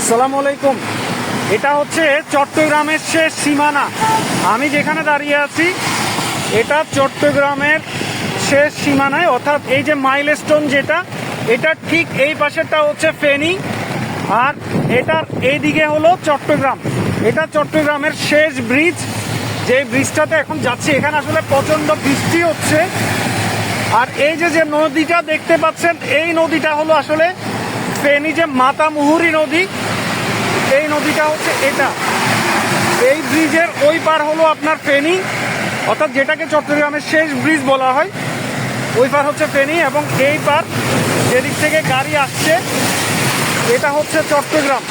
আসসালামু আলাইকুম। এটা হচ্ছে চট্টগ্রামের শেষ সীমানা। আমি যেখানে দাঁড়িয়ে আছি, এটা চট্টগ্রামের শেষ সীমানায়। অর্থাৎ এই যে মাইলস্টোন যেটা এটা ঠিক এই পাশেরটা হচ্ছে ফেনী, আর এটার এইদিকে হলো চট্টগ্রাম। এটা চট্টগ্রামের শেষ ব্রিজ। যে ব্রিজটাতে এখন যাচ্ছি, এখানে আসলে প্রচণ্ড বৃষ্টি হচ্ছে। আর এই যে যে নদীটা দেখতে পাচ্ছেন, এই নদীটা হলো আসলে ফেনী যে মাতামুহুরি নদী। এই নদীটা হচ্ছে এটা। এই ব্রিজের ওই পার হলো আপনার ফেনী। অর্থাৎ যেটাকে চট্টগ্রামের শেষ ব্রিজ বলা হয়, ওই পার হচ্ছে ফেনী এবং এই পার যেদিক থেকে গাড়ি আসছে, এটা হচ্ছে চট্টগ্রাম।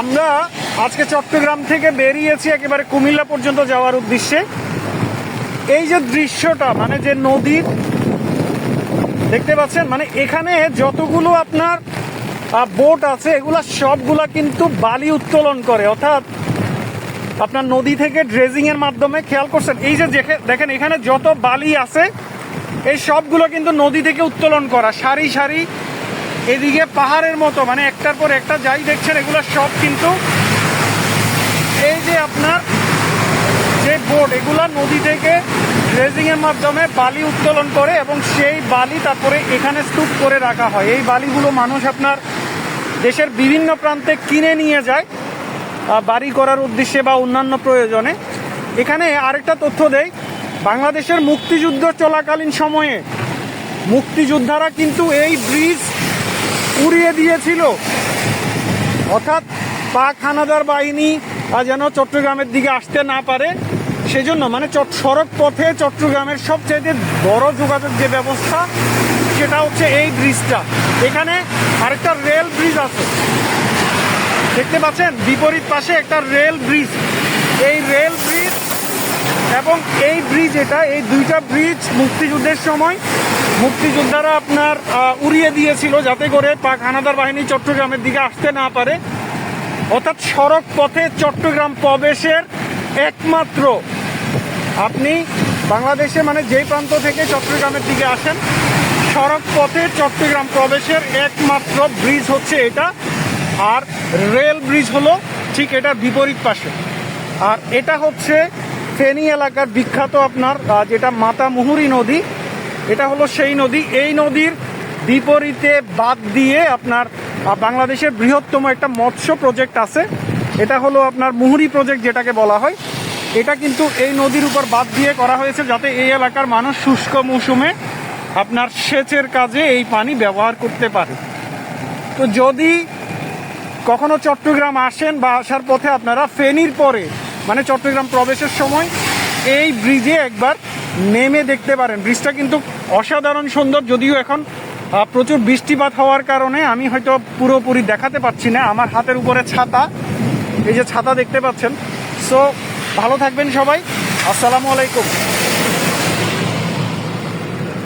আমরা আজকে চট্টগ্রাম থেকে বেরিয়েছি একেবারে কুমিল্লা পর্যন্ত যাওয়ার উদ্দেশ্যে। এই যে দৃশ্যটা মানে যে নদীর, দেখতে পাচ্ছেন? মানে এখানে যতগুলো আপনার বোট আছে, এগুলা সবগুলা কিন্তু বালি উত্তোলন করে। অর্থাৎ আপনার নদী থেকে ড্রেজিং এর মাধ্যমে খেয়াল করছেন, এই যে দেখে- দেখেন, এখানে যত বালি আছে, এই সবগুলো কিন্তু নদী থেকে উত্তোলন করা। সারি সারি এদিকে পাহাড়ের মতো মানে একটার পর একটা যাই দেখছেন, এগুলো সব কিন্তু এই যে আপনার যে বোট, এগুলা নদী থেকে ড্রেজিং এর মাধ্যমে বালি উত্তোলন করে এবং সেই বালি তারপরে এখানে স্তূপ করে রাখা হয়। এই বালিগুলো মানুষ আপনার দেশের বিভিন্ন প্রান্তে কিনে নিয়ে যায় বাড়ি করার উদ্দেশ্যে বা অন্যান্য প্রয়োজনে। এখানে আরেকটা তথ্য দেয় বাংলাদেশের মুক্তিযুদ্ধ চলাকালীন সময়ে মুক্তিযোদ্ধারা কিন্তু এই ব্রিজ উড়িয়ে দিয়েছিল। অর্থাৎ পাক হানাদার বাহিনী যেন চট্টগ্রামের দিকে আসতে না পারে, সেজন্য মানে সড়ক পথে চট্টগ্রামের সবচেয়ে বড় যোগাযোগ যে ব্যবস্থা সেটা হচ্ছে এই ব্রিজটা এখানে আরেকটা রেল ব্রিজ আছে। দেখতে পাচ্ছেন? বিপরীত পাশে একটা রেল ব্রিজ এই রেল ব্রিজ এবং এই ব্রিজ এটা, এই দুইটা ব্রিজ মুক্তিযুদ্ধের সময়, মুক্তিযোদ্ধারা আপনার উড়িয়ে দিয়েছিল যাতে করে পাক হানাদার বাহিনী চট্টগ্রামের দিকে আসতে না পারে। অর্থাৎ সড়ক পথে চট্টগ্রাম প্রবেশের একমাত্র আপনি বাংলাদেশে মানে যেই প্রান্ত থেকে চট্টগ্রামের দিকে আসেন সড়ক পথে চট্টগ্রাম প্রবেশের একমাত্র ব্রিজ হচ্ছে এটা। আর রেল ব্রিজ হলো ঠিক এটা বিপরীত পাশে। আর এটা হচ্ছে ফেনী এলাকার বিখ্যাত আপনার যেটা মাতামুহুরি নদী। এটা হলো সেই নদী। এই নদীর বিপরীতে বাদ দিয়ে আপনার বাংলাদেশের বৃহত্তম একটা মৎস্য প্রজেক্ট আছে। এটা হলো আপনার মুহুরি প্রজেক্ট যেটাকে বলা হয়। এটা কিন্তু এই নদীর উপর বাদ দিয়ে করা হয়েছে যাতে এই এলাকার মানুষ শুষ্ক মৌসুমে আপনার সেচের কাজে এই পানি ব্যবহার করতে পারে। তো যদি কখনো চট্টগ্রাম আসেন বা আসার পথে আপনারা ফেনীর পরে মানে চট্টগ্রাম প্রবেশের সময় এই ব্রিজে একবার নেমে দেখতে পারেন। ব্রিজটা কিন্তু অসাধারণ সুন্দর, যদিও এখন প্রচুর বৃষ্টিপাত হওয়ার কারণে আমি হয়তো পুরোপুরি দেখাতে পারছি না। আমার হাতের উপরে ছাতা, এই যে ছাতা দেখতে পাচ্ছেন। সো ভালো থাকবেন সবাই। আসসালামু আলাইকুম।